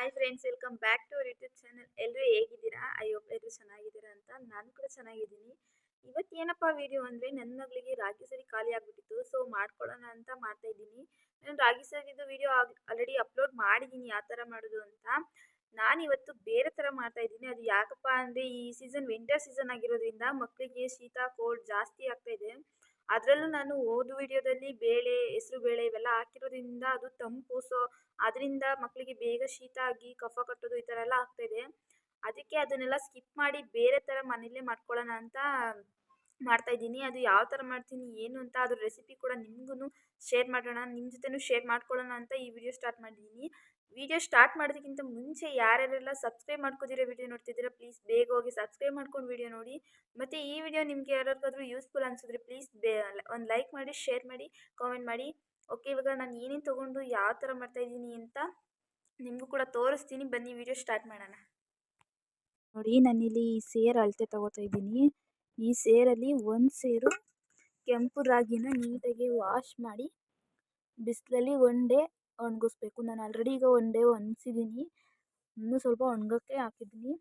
Hi friends welcome back to YouTube channel ಎಲ್ಲರೂ ಹೇಗಿದ್ದೀರಾ? I hope ಎಲ್ಲರೂ ಚೆನ್ನಾಗಿದ್ದೀರಾ ಅಂತ ನಾನು ಕೂಡ ಚೆನ್ನಾಗಿದ್ದೀನಿ. ಇವತ್ತು ಏನಪ್ಪ ವಿಡಿಯೋ ಅಂದರೆ ನನ್ನ ಮಗಳಿಗೆ ರಾಗಿ ಸರಿ ಖಾಲಿ ಆಗಿಬಿಟ್ಟಿತ್ತು ಸೊ ಮಾಡ್ಕೊಳ್ಳೋಣ ಅಂತ ಮಾಡ್ತಾ ಇದ್ದೀನಿ. ನಾನು ರಾಗಿ ಸರಿದು ವಿಡಿಯೋ ಆಲ್ರೆಡಿ ಅಪ್ಲೋಡ್ ಮಾಡಿದ್ದೀನಿ, ಯಾವ ಥರ ಮಾಡೋದು ಅಂತ. ನಾನು ಇವತ್ತು ಬೇರೆ ಥರ ಮಾಡ್ತಾ ಇದ್ದೀನಿ. ಅದು ಯಾಕಪ್ಪ ಅಂದರೆ, ಈ ಸೀಸನ್ ವಿಂಟರ್ ಸೀಸನ್ ಆಗಿರೋದ್ರಿಂದ ಮಕ್ಕಳಿಗೆ ಶೀತ ಕೋಲ್ಡ್ ಜಾಸ್ತಿ ಆಗ್ತಾ ಇದೆ. ಅದರಲ್ಲೂ ನಾನು ಓದು ವಿಡಿಯೋದಲ್ಲಿ ಬೇಳೆ, ಹೆಸರು ಬೇಳೆ ಇವೆಲ್ಲ ಹಾಕಿರೋದ್ರಿಂದ ಅದು ತಂಪು. ಸೊ ಅದರಿಂದ ಮಕ್ಕಳಿಗೆ ಬೇಗ ಶೀತ ಆಗಿ ಕಫ ಕಟ್ಟೋದು ಈ ಥರ ಎಲ್ಲ ಆಗ್ತಾಯಿದೆ ಅದಕ್ಕೆ ಅದನ್ನೆಲ್ಲ ಸ್ಕಿಪ್ ಮಾಡಿ ಬೇರೆ ಥರ ಮನೇಲೇ ಮಾಡ್ಕೊಳ್ಳೋಣ ಅಂತ ಮಾಡ್ತಾ ಇದ್ದೀನಿ. ಅದು ಯಾವ ಥರ ಮಾಡ್ತೀನಿ, ಏನು ಅಂತ ಅದ್ರ ರೆಸಿಪಿ ಕೂಡ ನಿಮಗೂ ಶೇರ್ ಮಾಡೋಣ ನಿಮ್ಮ ಜೊತೆನೂ ಶೇರ್ ಮಾಡ್ಕೊಳ್ಳೋಣ ಅಂತ ಈ ವಿಡಿಯೋ ಸ್ಟಾರ್ಟ್ ಮಾಡಿದ್ದೀನಿ. ವಿಡಿಯೋ ಸ್ಟಾರ್ಟ್ ಮಾಡೋದಕ್ಕಿಂತ ಮುಂಚೆ ಯಾರ್ಯಾರೆಲ್ಲ ಸಬ್ಸ್ಕ್ರೈಬ್ ಮಾಡ್ಕೋದಿರೋ ವಿಡಿಯೋ ನೋಡ್ತಿದ್ದೀರಾ ಪ್ಲೀಸ್ ಬೇಗ ಹೋಗಿ ಸಬ್ಸ್ಕ್ರೈಬ್ ಮಾಡ್ಕೊಂಡು ವಿಡಿಯೋ ನೋಡಿ. ಮತ್ತು ಈ ವಿಡಿಯೋ ನಿಮಗೆ ಯಾರಿಗಾದ್ರೂ ಯೂಸ್ಫುಲ್ ಅನಿಸಿದ್ರೆ ಪ್ಲೀಸ್ ಬೇ, ಒಂದು ಲೈಕ್ ಮಾಡಿ ಶೇರ್ ಮಾಡಿ ಕಾಮೆಂಟ್ ಮಾಡಿ. ಓಕೆ ಇವಾಗ ನಾನು ಏನೇನು ತೊಗೊಂಡು ಯಾವ ಥರ ಮಾಡ್ತಾಯಿದ್ದೀನಿ ಅಂತ ನಿಮಗೂ ಕೂಡ ತೋರಿಸ್ತೀನಿ. ಬನ್ನಿ, ವಿಡಿಯೋ ಸ್ಟಾರ್ಟ್ ಮಾಡೋಣ. ನೋಡಿ, ನಾನಿಲ್ಲಿ ಈ ಸೇರ್ ಅಳತೆ ತಗೋತಾ ಇದ್ದೀನಿ. ಈ ಸೇರಲ್ಲಿ ಒಂದು ಸೇರು ಕೆಂಪು ರಾಗಿನ ನೀಟಾಗಿ ವಾಶ್ ಮಾಡಿ, ಬಿಸಿಲಲ್ಲಿ ಒನ್ ಒಣಗಿಸ್ಬೇಕು. ನಾನು ಆಲ್ರೆಡಿ ಈಗ ಒನ್ ಡೇ ಇನ್ನೂ ಸ್ವಲ್ಪ ಒಣಗೋಕ್ಕೆ ಹಾಕಿದ್ದೀನಿ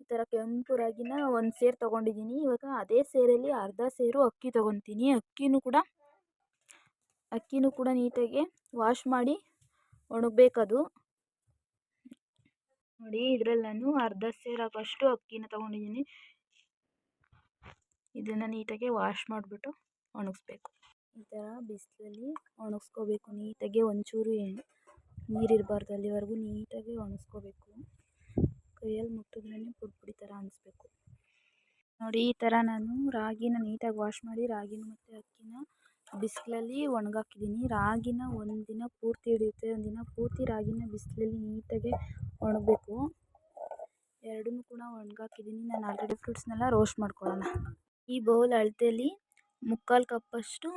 ಈ ಥರ ಕೆಂಪು ರಾಗಿನ ಒಂದು ಸೇರು ತೊಗೊಂಡಿದ್ದೀನಿ ಇವಾಗ ಅದೇ ಸೇರಲ್ಲಿ ಅರ್ಧ ಸೇರು ಅಕ್ಕಿ ತೊಗೊತೀನಿ. ಅಕ್ಕಿನೂ ಕೂಡ ಅಕ್ಕಿನೂ ಕೂಡ ನೀಟಾಗಿ ವಾಶ್ ಮಾಡಿ ಒಣಗಬೇಕದು. ನೋಡಿ, ಇದರಲ್ಲಿ ನಾನು ಅರ್ಧ ಸೇರಾಗೋಷ್ಟು ಅಕ್ಕಿನ ತೊಗೊಂಡಿದ್ದೀನಿ ಇದನ್ನು ನೀಟಾಗಿ ವಾಶ್ ಮಾಡಿಬಿಟ್ಟು ಒಣಗಿಸ್ಬೇಕು. ಈ ಥರ ಬಿಸಿಲಲ್ಲಿ ಒಣಗಿಸ್ಕೋಬೇಕು, ನೀಟಾಗಿ ಒಂಚೂರು ನೀರಿರಬಾರ್ದು ಅಲ್ಲಿವರೆಗೂ ನೀಟಾಗಿ ಒಣಗಿಸ್ಕೋಬೇಕು. ಕೈಯಲ್ಲಿ ಮುಟ್ಟಿದ್ರೇ ಪುಡಿ ಪುಡಿ ಥರ ಅನಿಸ್ಬೇಕು. ನೋಡಿ, ಈ ಥರ ನಾನು ರಾಗಿನ ನೀಟಾಗಿ ವಾಶ್ ಮಾಡಿ, ರಾಗಿನ ಮತ್ತು ಅಕ್ಕಿನ ಬಿಸಿಲಲ್ಲಿ ಒಣಗಾಕಿದ್ದೀನಿ. ರಾಗಿನ ಒಂದಿನ ಪೂರ್ತಿ ಹಿಡಿಯುತ್ತೆ, ಒಂದಿನ ಪೂರ್ತಿ ರಾಗಿನ ಬಿಸಿಲಲ್ಲಿ ನೀಟಾಗಿ ಒಣಗಬೇಕು. ಎರಡನ್ನೂ ಕೂಡ ಒಣಗಾಕಿದ್ದೀನಿ. ನಾನು ಆಲ್ರೆಡಿ ಫ್ರೂಟ್ಸ್ನೆಲ್ಲ ರೋಸ್ಟ್ ಮಾಡ್ಕೊಳ್ಳೋಣ. ಈ ಬೌಲ್ ಅಳತೆಯಲ್ಲಿ ಮುಕ್ಕಾಲು ಕಪ್ಪಷ್ಟು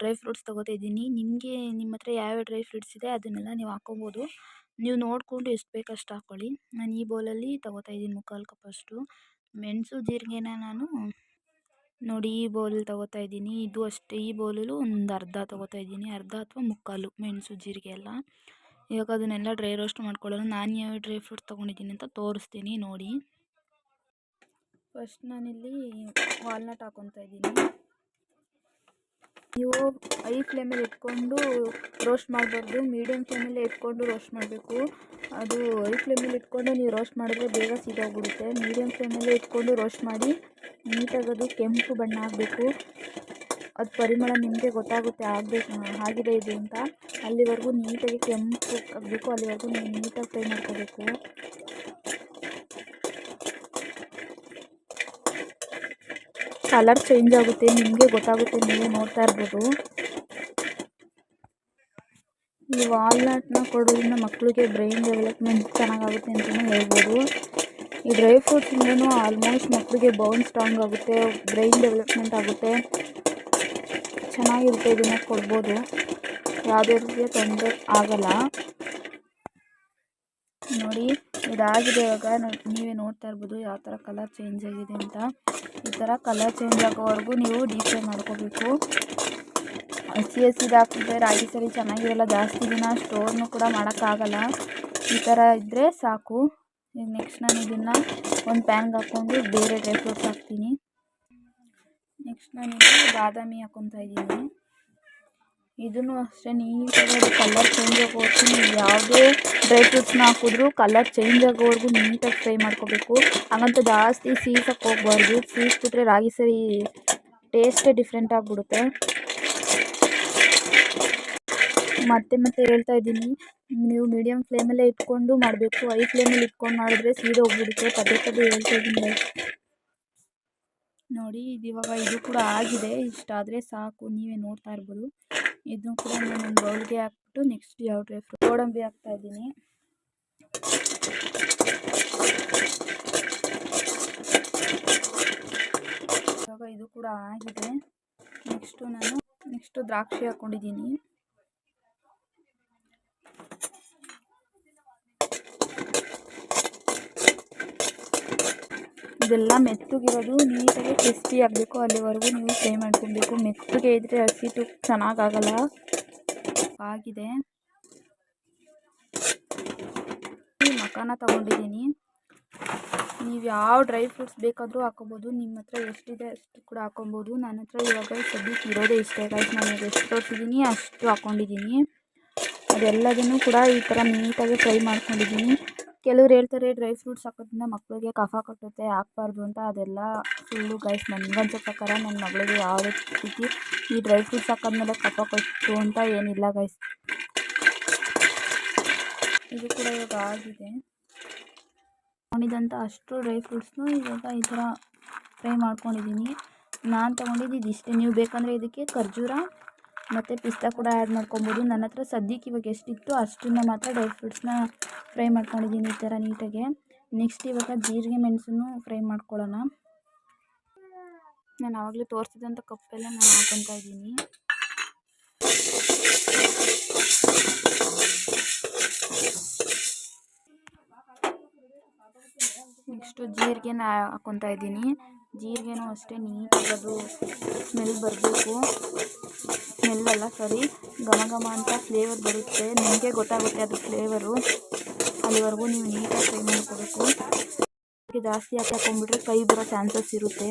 ಡ್ರೈ ಫ್ರೂಟ್ಸ್ ತಗೋತಾ ಇದ್ದೀನಿ. ನಿಮಗೆ ನಿಮ್ಮ ಹತ್ರ ಯಾವ್ಯಾವ ಡ್ರೈ ಫ್ರೂಟ್ಸ್ ಇದೆ ಅದನ್ನೆಲ್ಲ ನೀವು ಹಾಕ್ಕೊಬೋದು. ನೀವು ನೋಡಿಕೊಂಡು ಎಷ್ಟು ಬೇಕು ಅಷ್ಟು ಹಾಕ್ಕೊಳ್ಳಿ ನಾನು ಈ ಬೌಲಲ್ಲಿ ತೊಗೋತಾ ಇದ್ದೀನಿ ಮುಕ್ಕಾಲು ಕಪ್ಪಷ್ಟು. ಮೆಣಸು, ಜೀರಿಗೆನ ನಾನು ನೋಡಿ ಈ ಬೌಲಲ್ಲಿ ತಗೋತಾ ಇದ್ದೀನಿ. ಇದು ಅಷ್ಟೇ, ಈ ಬೌಲಲ್ಲೂ ಒಂದು ಅರ್ಧ ತೊಗೋತಾ ಇದ್ದೀನಿ. ಅರ್ಧ ಅಥವಾ ಮುಕ್ಕಾಲು ಮೆಣಸು, ಜೀರಿಗೆ ಎಲ್ಲ. ಇವಾಗ ಅದನ್ನೆಲ್ಲ ಡ್ರೈ ರೋಸ್ಟ್ ಮಾಡ್ಕೊಳ್ಳೋಣ. ನಾನು ಯಾವ ಡ್ರೈ ಫ್ರೂಟ್ಸ್ ತೊಗೊಂಡಿದ್ದೀನಿ ಅಂತ ತೋರಿಸ್ತೀನಿ ನೋಡಿ. ಫಸ್ಟ್ ನಾನಿಲ್ಲಿ ವಾಲ್ನಟ್ ಹಾಕೊತಾ ಇದ್ದೀನಿ. ನೀವು ಐ ಫ್ಲೇಮಲ್ಲಿ ಇಟ್ಕೊಂಡು ರೋಸ್ಟ್ ಮಾಡಬಾರ್ದು. ಮೀಡಿಯಮ್ ಫ್ಲೇಮಲ್ಲೇ ಇಟ್ಕೊಂಡು ರೋಸ್ಟ್ ಮಾಡಬೇಕು. ಅದು ಐ ಫ್ಲೇಮಲ್ಲಿ ಇಟ್ಕೊಂಡು ನೀವು ರೋಸ್ಟ್ ಮಾಡಿದ್ರೆ ಬೇಗ ಸೀದೋಗ್ಬಿಡುತ್ತೆ. ಮೀಡಿಯಮ್ ಫ್ಲೇಮಲ್ಲೇ ಇಟ್ಕೊಂಡು ರೋಸ್ಟ್ ಮಾಡಿ ನೀಟಾಗಿ ಅದು ಕೆಂಪು ಬಣ್ಣ ಆಗಬೇಕು. ಅದು ಪರಿಮಳ ನಿಮಗೆ ಗೊತ್ತಾಗುತ್ತೆ, ಆಗಬೇಕು, ಆಗಿದೆ, ಇದು ಅಂತ. ಅಲ್ಲಿವರೆಗೂ ನೀಟಾಗಿ ಕೆಂಪು ಆಗಬೇಕು. ಅಲ್ಲಿವರೆಗೂ ನೀವು ನೀಟಾಗಿ ಫ್ರೈ ಮಾಡ್ಕೋಬೇಕು. ಕಲರ್ ಚೇಂಜ್ ಆಗುತ್ತೆ, ನಿಮಗೆ ಗೊತ್ತಾಗುತ್ತೆ, ನೀವೇ ನೋಡ್ತಾ ಇರ್ಬೋದು. ಈ ವಾಲ್ನಟ್ನ ಕೊಡೋದ್ರಿಂದ ಮಕ್ಕಳಿಗೆ ಬ್ರೈನ್ ಡೆವಲಪ್ಮೆಂಟ್ ಚೆನ್ನಾಗಾಗುತ್ತೆ ಅಂತಲೇ ಹೇಳ್ಬೋದು. ಈ ಡ್ರೈ ಫ್ರೂಟ್ಸಿಂದನೂ ಆಲ್ಮೋಸ್ಟ್ ಮಕ್ಕಳಿಗೆ ಬೋನ್ ಸ್ಟ್ರಾಂಗ್ ಆಗುತ್ತೆ ಬ್ರೈನ್ ಡೆವಲಪ್ಮೆಂಟ್ ಆಗುತ್ತೆ. ಚೆನ್ನಾಗಿರುತ್ತೆ, ಇದನ್ನು ಕೊಡ್ಬೋದು. ಯಾವುದೇ ರೀತಿಯ ತೊಂದರೆ ಆಗಲ್ಲ. ನೋಡಿ, ಇದಾಗಿದೆ ಇವಾಗ. ನೀವೇ ನೋಡ್ತಾ ಇರ್ಬೋದು ಯಾವ ಥರ ಕಲರ್ ಚೇಂಜ್ ಆಗಿದೆ ಅಂತ. ಈ ಥರ ಕಲರ್ ಚೇಂಜ್ ಆಗೋವರೆಗೂ ನೀವು ಡೀಪ್ ಫ್ರೈ ಮಾಡ್ಕೋಬೇಕು. ಹಸಿ ಹಸಿದು ಹಾಕಿದ್ರೆ ರಾಗಿ ಸರಿ ಚೆನ್ನಾಗಿರಲ್ಲ, ಜಾಸ್ತಿ ದಿನ ಸ್ಟೋರ್ನು ಕೂಡ ಮಾಡೋಕ್ಕಾಗಲ್ಲ ಈ ಥರ ಇದ್ದರೆ ಸಾಕು. ನೆಕ್ಸ್ಟ್ ನಾನು ಇದನ್ನು ಒಂದು ಪ್ಯಾನ್ಗೆ ಹಾಕ್ಕೊಂಡು ಬೇರೆ ಡ್ರೈ ಫ್ರೂಟ್ಸ್ ಹಾಕ್ತೀನಿ. ನೆಕ್ಸ್ಟ್ ನಾನು ಬಾದಾಮಿ ಹಾಕ್ಕೊತಾ ಇದ್ದೀನಿ. ಇದನ್ನು ಅಷ್ಟೇ ನೀಟಾಗಿ ಕಲರ್ ಚೇಂಜ್ ಆಗೋವರೆಗೂ ನೀವು ಯಾವುದೇ ಡ್ರೈ ಫ್ರೂಟ್ಸ್ನ ಹಾಕಿದ್ರೂ ಕಲರ್ ಚೇಂಜ್ ಆಗೋವರೆಗೂ ನೀಟಾಗಿ ಫ್ರೈ ಮಾಡ್ಕೋಬೇಕು. ಹಾಗಂತ ಜಾಸ್ತಿ ಸೀಸಕ್ಕೆ ಹೋಗ್ಬಾರ್ದು. ಸೀಸ್ಬಿಟ್ರೆ ರಾಗಿ ಸರಿ ಟೇಸ್ಟೇ ಡಿಫ್ರೆಂಟ್ ಆಗಿಬಿಡುತ್ತೆ. ಮತ್ತೆ ಮತ್ತೆ ಹೇಳ್ತಾ ಇದ್ದೀನಿ. ನೀವು ಮೀಡಿಯಮ್ ಫ್ಲೇಮಲ್ಲೇ ಇಟ್ಕೊಂಡು ಮಾಡಬೇಕು. ಹೈ ಫ್ಲೇಮಲ್ಲಿ ಇಟ್ಕೊಂಡು ಮಾಡಿದ್ರೆ ಸೀದಾ ಹೋಗ್ಬಿಡುತ್ತೆ. ಪದೇ ಪದೇ ಹೇಳ್ತಾ ಇದ್ದೀನಿ. ನೋಡಿ ಇದು ಇವಾಗ ಇದು ಕೂಡ ಆಗಿದೆ. ಇಷ್ಟಾದರೆ ಸಾಕು. ನೀವೇ ನೋಡ್ತಾ ಇರ್ಬೋದು. ಇದನ್ನು ಕೂಡ ನಾನು ಬೌಲ್ಗೆ ಹಾಕ್ಬಿಟ್ಟು ನೆಕ್ಸ್ಟ್ ಯಾವುದೇ ಗೋಡಂಬಿ ಹಾಕ್ತಾ ಇದ್ದೀನಿ. ಇವಾಗ ಇದು ಕೂಡ ಆಗಿದೆ. ನೆಕ್ಸ್ಟು ನಾನು, ನೆಕ್ಸ್ಟು ದ್ರಾಕ್ಷಿ ಹಾಕ್ಕೊಂಡಿದ್ದೀನಿ ಇದೆಲ್ಲ ಮೆತ್ತಗಿರೋದು, ನೀಟಾಗಿ ಕ್ರಿಸ್ಪಿ ಆಗಬೇಕು. ಅಲ್ಲಿವರೆಗೂ ನೀವು ಫ್ರೈ ಮಾಡ್ಕೊಬೇಕು. ಮೆತ್ತಗೆ ಇದ್ದರೆ ಹಸಿಟ್ಟು ಚೆನ್ನಾಗಾಗಲ್ಲ. ಆಗಿದೆ. ಮಕಾನ ತಗೊಂಡಿದ್ದೀನಿ. ನೀವು ಯಾವ ಡ್ರೈ ಫ್ರೂಟ್ಸ್ ಬೇಕಾದರೂ ಹಾಕೋಬೋದು ನಿಮ್ಮ ಹತ್ರ ಎಷ್ಟಿದೆ ಅಷ್ಟು ಕೂಡ ಹಾಕೊಬೋದು ನನ್ನ ಹತ್ರ ಇವಾಗ ಸದ್ಯಕ್ಕೆ ಇರೋದೇ ಇಷ್ಟೇ ಗಾಯ್ಸ್ ನಾನು ಎಷ್ಟು ತೋರಿಸಿದ್ದೀನಿ ಅಷ್ಟು ಹಾಕ್ಕೊಂಡಿದ್ದೀನಿ. ಅದೆಲ್ಲದನ್ನು ಕೂಡ ಈ ಥರ ನೀಟಾಗಿ ಫ್ರೈ ಮಾಡ್ಕೊಂಡಿದ್ದೀನಿ. ಕೆಲವ್ರು ಹೇಳ್ತಾರೆ ಡ್ರೈ ಫ್ರೂಟ್ಸ್ ಹಾಕೋದ್ರಿಂದ ಮಕ್ಕಳಿಗೆ ಕಫ ಕಟ್ಟುತ್ತೆ ಹಾಕ್ಬಾರ್ದು ಅಂತ. ಅದೆಲ್ಲ ಸುಳ್ಳು ಗೈಸ್ ನನಗನ್ಸೋ ಪ್ರಕಾರ ನನ್ನ ಮಗಳಿಗೆ ಯಾವುದೇ ರೀತಿ ಈ ಡ್ರೈ ಫ್ರೂಟ್ಸ್ ಹಾಕೋದ್ಮೇಲೆ ಕಫ ಕಟ್ಟು ಅಂತ ಏನಿಲ್ಲ ಗೈಸ್ ಇದು ಕೂಡ ಇವಾಗ ಆಗಿದೆ. ತೊಗೊಂಡಿದ್ದಂಥ ಅಷ್ಟು ಡ್ರೈ ಫ್ರೂಟ್ಸ್ನು ಇವಾಗ ಈ ಥರ ಫ್ರೈ ಮಾಡ್ಕೊಂಡಿದ್ದೀನಿ ನಾನು ತೊಗೊಂಡಿದ್ದು ಇದಿಷ್ಟೇ. ನೀವು ಬೇಕಂದರೆ ಇದಕ್ಕೆ ಖರ್ಜೂರ ಮತ್ತು ಪಿಸ್ತಾ ಕೂಡ ಆ್ಯಡ್ ಮಾಡ್ಕೊಬೋದು. ನನ್ನ ಹತ್ರ ಸದ್ಯಕ್ಕೆ ಇವಾಗ ಎಷ್ಟಿತ್ತು ಅಷ್ಟನ್ನು ಮಾತ್ರ ಡ್ರೈ ಫ್ರೂಟ್ಸ್ನ ಫ್ರೈ ಮಾಡ್ಕೊಂಡಿದ್ದೀನಿ ಈ ಥರ ನೀಟಾಗೆ ನೆಕ್ಸ್ಟ್ ಇವಾಗ ಜೀರಿಗೆ ಮೆಣಸನ್ನು ಫ್ರೈ ಮಾಡ್ಕೊಳ್ಳೋಣ. ನಾನು ಆವಾಗಲೇ ತೋರಿಸಿದಂಥ ಕಪ್ಪೆಲ್ಲ ನಾನು ಹಾಕೊತಾ ಇದ್ದೀನಿ. ನೆಕ್ಸ್ಟು ಜೀರಿಗೆನ ಹಾಕೊತಾ ಇದ್ದೀನಿ. ಜೀರಿಗೆನೂ ಅಷ್ಟೇ ನೀಟಾಗಿ ಸ್ಮೆಲ್ ಬರಬೇಕು. ಸ್ಮೆಲ್ಲಲ್ಲ ಸರಿ. ಘಮ ಘಮ ಅಂತ ಫ್ಲೇವರ್ ಬರುತ್ತೆ. ನಿಮಗೆ ಗೊತ್ತಾಗುತ್ತೆ ಅದು ಫ್ಲೇವರು ಅಲ್ಲಿವರೆಗೂ ನೀವು ನೀಟಾಗಿ ಫ್ರೈ ಮಾಡ್ಕೋಬೇಕು. ಜಾಸ್ತಿ ಹಾಕಿ ಹಾಕೊಂಡ್ಬಿಟ್ರೆ ಕೈ ಬರೋ ಚಾನ್ಸಸ್ ಇರುತ್ತೆ.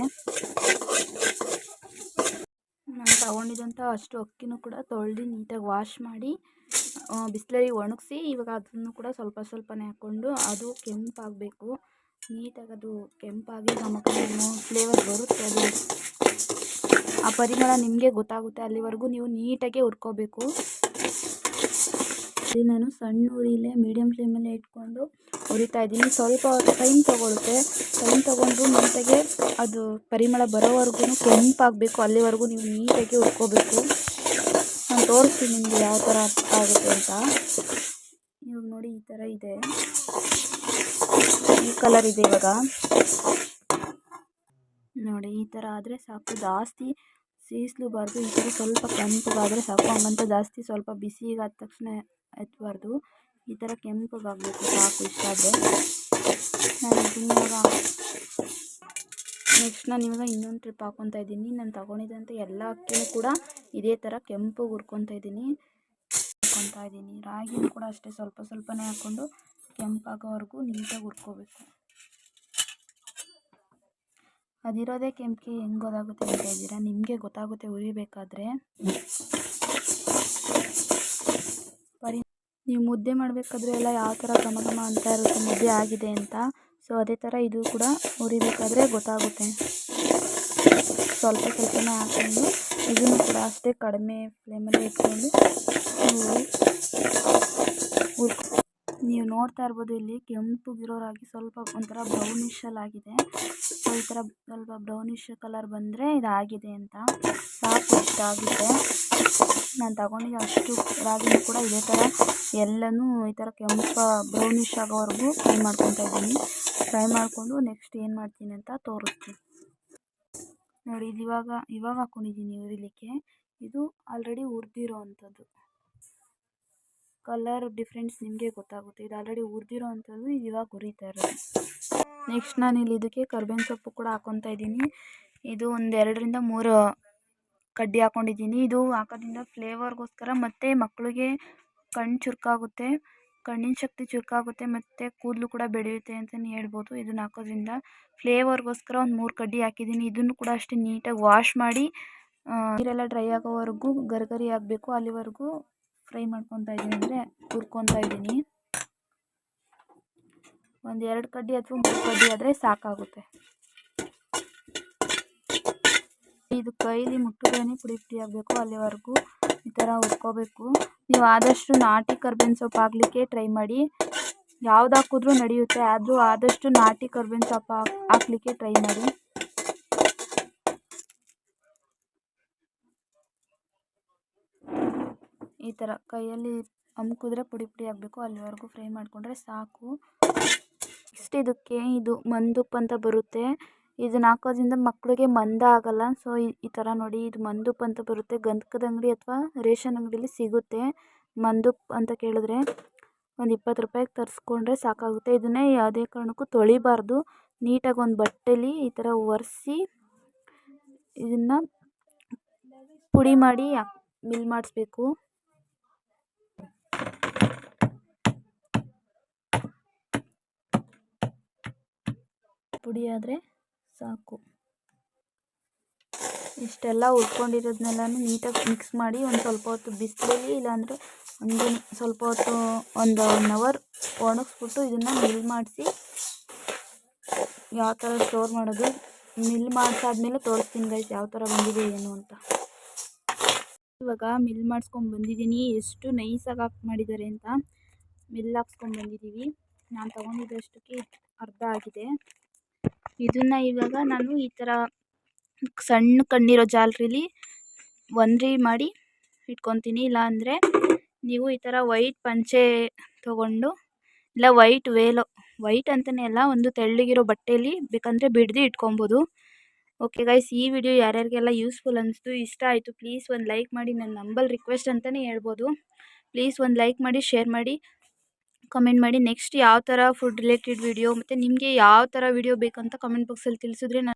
ನಾನು ತಗೊಂಡಿದ್ದಂಥ ಅಷ್ಟು ಅಕ್ಕಿನೂ ಕೂಡ ತೊಳೆದು ನೀಟಾಗಿ ವಾಶ್ ಮಾಡಿ ಬಿಸಿಲಲ್ಲಿ ಒಣಗಿಸಿ ಇವಾಗ ಅದನ್ನು ಕೂಡ ಸ್ವಲ್ಪ ಸ್ವಲ್ಪನೇ ಹಾಕ್ಕೊಂಡು ಅದು ಕೆಂಪಾಗಬೇಕು. ನೀಟಾಗಿ ಅದು ಕೆಂಪಾಗಿ ಘಮ ಫ್ಲೇವರ್ ಬರುತ್ತೆ ಅದು. ಆ ಪರಿಮಳ ನಿಮಗೆ ಗೊತ್ತಾಗುತ್ತೆ, ಅಲ್ಲಿವರೆಗೂ ನೀವು ನೀಟಾಗೆ ಹುರ್ಕೋಬೇಕು. ಇಲ್ಲಿ ನಾನು ಸಣ್ಣ ಉರಿಲೇ ಮೀಡಿಯಮ್ ಫ್ಲೇಮಲ್ಲೇ ಇಟ್ಕೊಂಡು ಹುರಿತಾ ಇದ್ದೀನಿ. ಸ್ವಲ್ಪ ಟೈಮ್ ತೊಗೊಳುತ್ತೆ. ಟೈಮ್ ತೊಗೊಂಡು ನೀಟಾಗೆ ಅದು ಪರಿಮಳ ಬರೋವರೆಗೂ ಕೆಂಪಾಗಬೇಕು. ಅಲ್ಲಿವರೆಗೂ ನೀವು ನೀಟಾಗಿ ಹುರ್ಕೋಬೇಕು. ನಾನು ತೋರಿಸ್ತೀನಿ ನಿಮಗೆ ಯಾವ ಥರ ಆಗುತ್ತೆ ಅಂತ. ನೀವು ನೋಡಿ ಈ ಥರ ಇದೆ. ಈ ಕಲರ್ ಇದೆ ಇವಾಗ. ನೋಡಿ, ಈ ಥರ ಆದರೆ ಸಾಕು. ಜಾಸ್ತಿ ಸೀಸ್ಲೂಬಾರ್ದು ಈ ಥರ ಸ್ವಲ್ಪ ಕೆಂಪಗಾದರೆ ಸಾಕು. ಹಂಗಂತ ಜಾಸ್ತಿ ಸ್ವಲ್ಪ ಬಿಸಿಗಾದ ತಕ್ಷಣ ಎತ್ತಬಾರ್ದು ಈ ಥರ ಕೆಂಪಗಾಗಬೇಕು, ಸಾಕು ಇಷ್ಟ ಆದರೆ. ನಾನು ಇವಾಗ ನೆಕ್ಸ್ಟ್ ನಾನು ಇವಾಗ ಇನ್ನೊಂದು ಟ್ರಿಪ್ ಹಾಕ್ಕೊತಾ ಇದ್ದೀನಿ. ನಾನು ತೊಗೊಂಡಿದ್ದಂಥ ಎಲ್ಲ ಅಕ್ಕಿನೂ ಕೂಡ ಇದೇ ಥರ ಕೆಂಪು ಹುರ್ಕೊತಾ ಇದ್ದೀನಿ. ಹಾಕ್ಕೊತಾ ಇದ್ದೀನಿ. ರಾಗಿನೂ ಕೂಡ ಅಷ್ಟೇ, ಸ್ವಲ್ಪ ಸ್ವಲ್ಪನೇ ಹಾಕ್ಕೊಂಡು ಕೆಂಪಾಗೋವರೆಗೂ ನೀಟಾಗಿ ಹುರ್ಕೋಬೇಕು. ಅದಿರೋದೇ ಕೆಂಪಿಗೆ ಹೆಂಗೆ ಗೊತ್ತಾಗುತ್ತೆ ಅಂತ ಇದ್ದೀರಾ? ನಿಮಗೆ ಗೊತ್ತಾಗುತ್ತೆ ಉರಿಬೇಕಾದ್ರೆ ಪರಿ ನೀವು ಮುದ್ದೆ ಮಾಡಬೇಕಾದ್ರೆ ಎಲ್ಲ ಯಾವ ಥರ ಘಮ ಅಂತ ಇರುತ್ತೆ, ಮುದ್ದೆ ಆಗಿದೆ ಅಂತ. ಸೊ ಅದೇ ಥರ ಇದು ಕೂಡ ಉರಿಬೇಕಾದ್ರೆ ಗೊತ್ತಾಗುತ್ತೆ. ಸ್ವಲ್ಪ ಸ್ವಲ್ಪನೇ ಹಾಕೊಂಡು ಇದನ್ನು ಕೂಡ ಅಷ್ಟೇ ಕಡಿಮೆ ಫ್ಲೇಮಲ್ಲಿ ಇಟ್ಕೊಂಡು ನೋಡ್ತಾ ಇರ್ಬೋದು ಇಲ್ಲಿ ಕೆಂಪಗಿರೋ ರಾಗಿ ಸ್ವಲ್ಪ ಒಂಥರ ಬ್ರೌನಿಷಲ್ಲಿ ಆಗಿದೆ. ಸೊ ಈ ಥರ ಸ್ವಲ್ಪ ಬ್ರೌನಿಶ್ ಕಲರ್ ಬಂದರೆ ಇದಾಗಿದೆ ಅಂತ. ಸಾಕು ಇಷ್ಟ ಆಗಿದೆ ನಾನು ತಗೊಂಡಿದ್ದೆ ಅಷ್ಟು ರಾಗಿನೂ ಕೂಡ ಇದೇ ಥರ ಎಲ್ಲನೂ ಈ ಥರ ಕೆಂಪು ಬ್ರೌನಿಶ್ ಆಗೋವರೆಗೂ ಫ್ರೈ ಮಾಡ್ಕೊತಾ ಇದ್ದೀನಿ. ಫ್ರೈ ಮಾಡಿಕೊಂಡು ನೆಕ್ಸ್ಟ್ ಏನು ಮಾಡ್ತೀನಿ ಅಂತ ತೋರಿಸ್ತೀನಿ. ನೋಡಿ ಇದು ಇವಾಗ ಇವಾಗ ಹಾಕ್ಕೊಂಡಿದ್ದೀನಿ ಉರಿಲಿಕ್ಕೆ. ಇದು ಆಲ್ರೆಡಿ ಹುರಿದಿರೋ ಅಂಥದ್ದು ಕಲರ್ ಡಿಫ್ರೆನ್ಸ್ ನಿಮಗೆ ಗೊತ್ತಾಗುತ್ತೆ. ಇದು ಆಲ್ರೆಡಿ ಇದು ಇವಾಗ ಉರಿತಾ ಇರೋದು. ನೆಕ್ಸ್ಟ್ ನಾನು ಇಲ್ಲಿ ಇದಕ್ಕೆ ಕರ್ಬೇವಿನ ಸೊಪ್ಪು ಕೂಡ ಹಾಕೊತಾ ಇದ್ದೀನಿ. ಇದು ಒಂದು ಎರಡರಿಂದ ಮೂರು ಕಡ್ಡಿ ಹಾಕೊಂಡಿದ್ದೀನಿ. ಇದು ಹಾಕೋದ್ರಿಂದ ಫ್ಲೇವರ್ಗೋಸ್ಕರ ಮತ್ತು ಮಕ್ಕಳಿಗೆ ಕಣ್ಣು ಚುರುಕಾಗುತ್ತೆ. ಕಣ್ಣಿನ ಶಕ್ತಿ ಚುರುಕಾಗುತ್ತೆ ಮತ್ತು ಕೂದಲು ಕೂಡ ಬೆಳೆಯುತ್ತೆ ಅಂತಲೇ ಹೇಳ್ಬೋದು. ಇದನ್ನು ಹಾಕೋದ್ರಿಂದ ಫ್ಲೇವರ್ಗೋಸ್ಕರ ಒಂದು ಮೂರು ಕಡ್ಡಿ ಹಾಕಿದ್ದೀನಿ. ಇದನ್ನು ಕೂಡ ಅಷ್ಟೇ ನೀಟಾಗಿ ವಾಶ್ ಮಾಡಿ ನೀರೆಲ್ಲ ಡ್ರೈ ಆಗೋವರೆಗೂ ಗರಿ ಆಗಬೇಕು ಅಲ್ಲಿವರೆಗೂ. ಫ್ರೈ ಮಾಡ್ಕೊತಾ ಇದ್ದೀನಿ ಅಂದರೆ ಹುರ್ಕೊತಾ ಇದ್ದೀನಿ. ಒಂದು ಎರಡು ಕಡ್ಡಿ ಅಥವಾ ಮೂರು ಕಡ್ಡಿ ಆದರೆ ಸಾಕಾಗುತ್ತೆ. ಇದು ಕೈಲಿ ಮುಟ್ಟಿದ್ರೇ ಪುಡಿ ಪುಡಿ ಆಗಬೇಕು, ಅಲ್ಲಿವರೆಗೂ ಈ ಥರ ಹುರ್ಕೋಬೇಕು. ನೀವು ಆದಷ್ಟು ನಾಟಿ ಕರ್ಬೇವಿನ ಸೊಪ್ಪು ಹಾಕ್ಲಿಕ್ಕೆ ಟ್ರೈ ಮಾಡಿ. ಯಾವ್ದು ಹಾಕಿದ್ರೂ ನಡೆಯುತ್ತೆ, ಆದರೂ ಆದಷ್ಟು ನಾಟಿ ಕರ್ಬೇವಿನ ಸೊಪ್ಪು ಹಾಕ್, ಹಾಕ್ಲಿಕ್ಕೆ ಟ್ರೈ ಮಾಡಿ. ಈ ಥರ ಕೈಯಲ್ಲಿ ಅಮ್ಕಿದ್ರೆ ಪುಡಿ ಪುಡಿ ಆಗಬೇಕು. ಅಲ್ಲಿವರೆಗೂ ಫ್ರೈ ಮಾಡಿಕೊಂಡ್ರೆ ಸಾಕು. ನೆಕ್ಸ್ಟ್ ಇದಕ್ಕೆ ಇದು ಮಂದುಪ್ಪು ಅಂತ ಬರುತ್ತೆ. ಇದನ್ನ ಹಾಕೋದ್ರಿಂದ ಮಕ್ಕಳಿಗೆ ಮಂದ ಆಗಲ್ಲ. ಸೊ ಈ ಥರ ನೋಡಿ ಇದು ಮಂದುಪ್ಪು ಅಂತ ಬರುತ್ತೆ. ಗಂಧಕದ ಅಂಗಡಿ ಅಥವಾ ರೇಷನ್ ಅಂಗಡಿಲಿ ಸಿಗುತ್ತೆ. ಮಂದುಪ್ಪು ಅಂತ ಕೇಳಿದ್ರೆ ಒಂದು ಇಪ್ಪತ್ತು ರೂಪಾಯಿಗೆ ತರಿಸ್ಕೊಂಡ್ರೆ ಸಾಕಾಗುತ್ತೆ. ಇದನ್ನೇ ಯಾವುದೇ ಕಾರಣಕ್ಕೂ ತೊಳಿಬಾರ್ದು. ನೀಟಾಗಿ ಒಂದು ಬಟ್ಟೆಲಿ ಈ ಥರ ಒರೆಸಿ ಇದನ್ನು ಪುಡಿ ಮಾಡಿ ಮಿಲ್ ಮಾಡಿಸ್ಬೇಕು. ಪುಡಿ ಆದರೆ ಸಾಕು. ಇಷ್ಟೆಲ್ಲ ಉಟ್ಕೊಂಡಿರೋದನ್ನೆಲ್ಲ ನೀಟಾಗಿ ಮಿಕ್ಸ್ ಮಾಡಿ ಒಂದು ಸ್ವಲ್ಪ ಹೊತ್ತು ಬಿಸಿಲಲ್ಲಿ, ಇಲ್ಲಾಂದರೆ ಒಂದು ಸ್ವಲ್ಪ ಹೊತ್ತು ಒಂದು ಒನ್ ಅವರ್ ಒಣಗಿಸ್ಬಿಟ್ಟು ಇದನ್ನು ಮಿಲ್ ಮಾಡಿಸಿ, ಯಾವ ಥರ ಸ್ಟೋರ್ ಮಾಡೋದು ಮಿಲ್ ಮಾಡಿಸಾದ್ಮೇಲೆ ತೋರಿಸ್ತೀನಿ ಗೈಸ್ ಯಾವ ಥರ ಬಂದಿದೆ ಏನು ಅಂತ. ಇವಾಗ ಮಿಲ್ ಮಾಡಿಸ್ಕೊಂಡು ಬಂದಿದ್ದೀನಿ. ಎಷ್ಟು ನೈಸಾಗಿ ಹಾಕಿ ಮಾಡಿದ್ದಾರೆ ಅಂತ ಮಿಲ್ ಹಾಕ್ಸ್ಕೊಂಡು ಬಂದಿದ್ದೀವಿ. ನಾನು ತೊಗೊಂಡಿದ್ದಷ್ಟಕ್ಕೆ ಅರ್ಧ ಆಗಿದೆ. ಇದನ್ನು ಇವಾಗ ನಾನು ಈ ಥರ ಸಣ್ಣ ಕಣ್ಣಿರೋ ಜಾಲರಿಲಿ ಒಂದ್ರಿ ಮಾಡಿ ಇಟ್ಕೊತೀನಿ. ಇಲ್ಲ ಅಂದರೆ ನೀವು ಈ ಥರ ವೈಟ್ ಪಂಚೆ ತೊಗೊಂಡು, ಇಲ್ಲ ವೈಟ್ ವೇಲೋ, ವೈಟ್ ಅಂತಲೇ ಅಲ್ಲ, ಒಂದು ತೆಳ್ಳಗಿರೋ ಬಟ್ಟೆಯಲ್ಲಿ ಬೇಕಂದರೆ ಬಿಡ್ದು ಇಟ್ಕೊಬೋದು. ಓಕೆ ಗೈಸ್ ಈ ವಿಡಿಯೋ ಯಾರ್ಯಾರಿಗೆಲ್ಲ ಯೂಸ್ಫುಲ್ ಅನಿಸ್ತು, ಇಷ್ಟ ಆಯಿತು ಪ್ಲೀಸ್ ಒಂದು ಲೈಕ್ ಮಾಡಿ ನನ್ನ ನಂಬಲ್ ರಿಕ್ವೆಸ್ಟ್ ಅಂತಲೇ ಹೇಳ್ಬೋದು. ಪ್ಲೀಸ್ ಒಂದು ಲೈಕ್ ಮಾಡಿ ಶೇರ್ ಮಾಡಿ. ಕಮೆಂಟ್ ಮಾಡಿ ನೆಕ್ಸ್ಟ್ ಯಾವ ಥರ ಫುಡ್ ರಿಲೇಟೆಡ್ ವೀಡಿಯೋ ಮತ್ತು ನಿಮಗೆ ಯಾವ ಥರ ವಿಡಿಯೋ ಬೇಕಂತ ಕಮೆಂಟ್ ಬಾಕ್ಸಲ್ಲಿ ತಿಳಿಸಿದ್ರೆ ನಾನು